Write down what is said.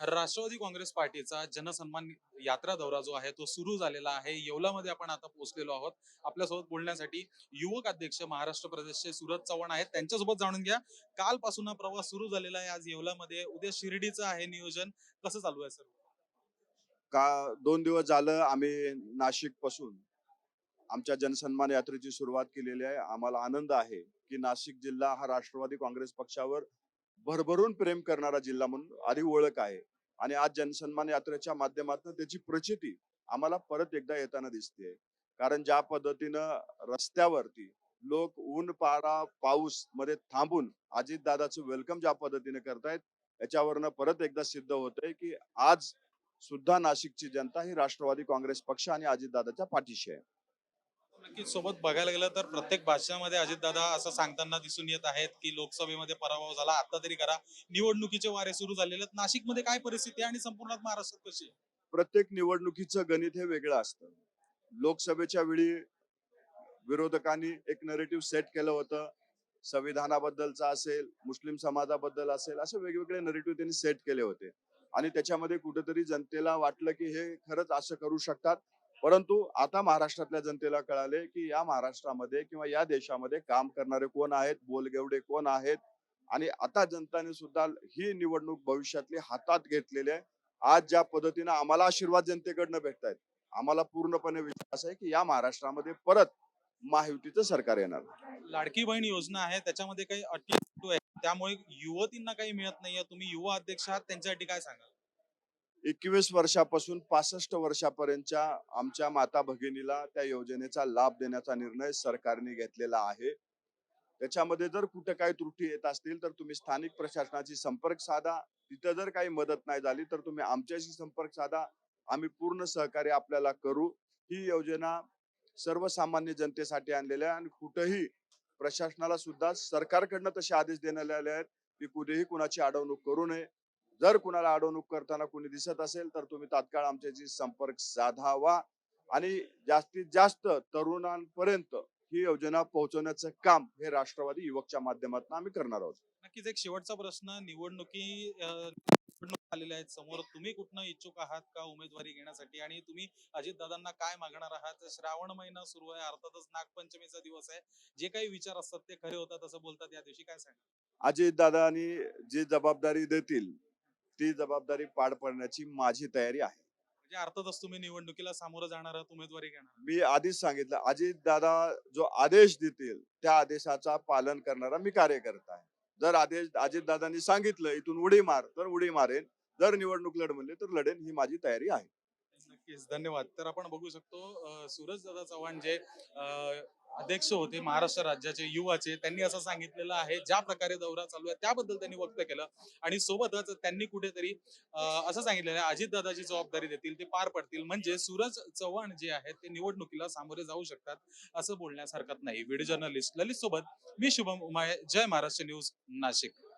राष्ट्रवादी काँग्रेस पार्टीचा जनसन्मान यात्रा दौरा जो आहे तो सुरू झालेला आहे. येवलामध्ये आपण आता पोहोचलेलो आहोत. आपल्यासोबत बोलण्यासाठी युवक अध्यक्ष महाराष्ट्र प्रदेशचे सुरज चव्हाण आहेत. त्यांच्यासोबत जाणून घ्या. कालपासून हा प्रवास सुरू झालेला आहे आज येवलामध्ये. उद्या शिर्डीचं आहे नियोजन. कसं चालू आहे सर? का दोन दिवस झालं आम्ही नाशिकपासून आमच्या जनसन्मान यात्रेची सुरुवात केलेली आहे. आम्हाला आनंद आहे की नाशिक जिल्हा हा राष्ट्रवादी काँग्रेस पक्षावर भरभरून प्रेम करणारा जिल्हा म्हणून आधी ओळख आहे. आणि आज जनसन्मान यात्रेच्या माध्यमातून त्याची प्रचिती आम्हाला परत एकदा येताना दिसते कारण ज्या पद्धतीनं रस्त्यावरती लोक ऊन पारा पाऊसमध्ये थांबून अजितदादाचं वेलकम ज्या पद्धतीने करतायत याच्यावरनं परत एकदा सिद्ध होतंय की आज सुद्धा नाशिकची जनता ही राष्ट्रवादी काँग्रेस पक्ष आणि अजितदादाच्या पाठीशी आहे. नक्कीच सोबत बघायला गेलं तर प्रत्येक भाषणामध्ये अजितदादा असं सांगताना दिसून येत आहेत की लोकसभेमध्ये पराभव झाला आता तरी करा. निवडणुकीचे वारे सुरू झालेले आहेत. नाशिकमध्ये काय परिस्थिती आहे आणि संपूर्ण महाराष्ट्रात कशी प्रत्येक निवडणुकीचं गणित हे वेगळं असतं. लोकसभेच्या वेळी विरोधकांनी एक नरेटिव्ह सेट केलं होतं. संविधानाबद्दलचा असेल मुस्लिम समाजाबद्दल असेल असे वेगवेगळे नरेटिव्ह त्यांनी सेट केले होते. आणि त्याच्यामध्ये कुठेतरी जनतेला वाटलं की हे खरंच असं करू शकतात. परंतु आता महाराष्ट्रातल्या जनतेला कळाले की या महाराष्ट्रामध्ये किंवा या देशामध्ये काम करणारे कोण आहेत बोलगेवडे कोण आहेत? आणि आता जनताने सुद्धा ही निवडणूक भविष्यातली हातात घेतलेली आहे. आज ज्या पद्धतीनं आम्हाला आशीर्वाद जनतेकडनं भेटतायत आम्हाला पूर्णपणे विश्वास आहे की या महाराष्ट्रामध्ये परत महायुतीचं सरकार येणार. लाडकी बहीण योजना आहे त्याच्यामध्ये काही अटी त्यामुळे युवतींना काही मिळत नाहीये. तुम्ही युवा अध्यक्ष आहात त्यांच्यासाठी काय सांगाल? एकवीस वर्षापासून पासष्ट वर्षापर्यंतच्या आमच्या माता भगिनीला त्या योजनेचा लाभ देण्याचा निर्णय सरकारने घेतलेला आहे. त्याच्यामध्ये जर कुठे काही त्रुटी येत असतील तर तुम्ही स्थानिक प्रशासनाची संपर्क साधा. तिथं जर काही मदत नाही झाली तर तुम्ही आमच्याशी संपर्क साधा. आम्ही पूर्ण सहकार्य आपल्याला करू. ही योजना सर्वसामान्य जनतेसाठी आणलेली आहे आणि कुठंही प्रशासनाला सुद्धा सरकारकडनं तसे आदेश देण्यात आले आहेत की कुठेही कुणाची अडवणूक करू नये. जर कुणाला अडवणूक करताना कोणी दिसत असेल तर तुम्ही तात्काळ आमच्याशी संपर्क साधावा आणि जास्तीत जास्त तरुणांपर्यंत ही योजना पोहोचवण्याचं काम हे राष्ट्रवादी युवकच्या माध्यमातून आम्ही करणार आहोत. नक्कीच एक शेवटचा प्रश्न निवडणुकी आलेल्या आहेत समोर तुम्ही कुठनं इच्छुक आहात का उमेदवारी घेण्यासाठी? आणि तुम्ही अजितदादांना काय मागणार आहात? श्रावण महिना सुरू आहे अर्थातच नागपंचमीचा दिवस आहे. जे काही विचार असतात ते खरे होतात असं बोलतात या दिवशी काय सांगा अजितदादांनी जी जबाबदारी देतील ती जबाबदारी पार पाडण्याची माझी तयारी आहे. म्हणजे अर्थातच तुम्ही निवडणुकीला सामोरं जाणार आहात उमेदवारी घेणार. मी आधीच सांगितलं अजितदादा जो आदेश देतील त्या आदेशाचा पालन करणारा मी कार्यकर्ता आहे. जर आदेश अजितदादांनी सांगितलं इथून उडी मार तर उडी मारेन. जर निवडणूक लढ म्हणले तर लढेन ही माझी तयारी आहे. नक्कीच धन्यवाद. तर आपण बघू शकतो सूरज दादा चव्हाण जे अध्यक्ष होते महाराष्ट्र राज्याचे युवाचे. त्यांनी असं सांगितलेलं आहे ज्या प्रकारे दौरा चालू आहे त्याबद्दल त्यांनी व्यक्त केलं. आणि सोबतच त्यांनी कुठेतरी असं सांगितलेलं आहे अजितदादाची जबाबदारी देतील ते पार पडतील. म्हणजे सूरज चव्हाण जे आहेत ते निवडणुकीला सामोरे जाऊ शकतात असं बोलण्यास हरकत नाही. व्हिडिओ जर्नलिस्ट ललित सोबत मी शुभम उमाय जय महाराष्ट्र न्यूज नाशिक.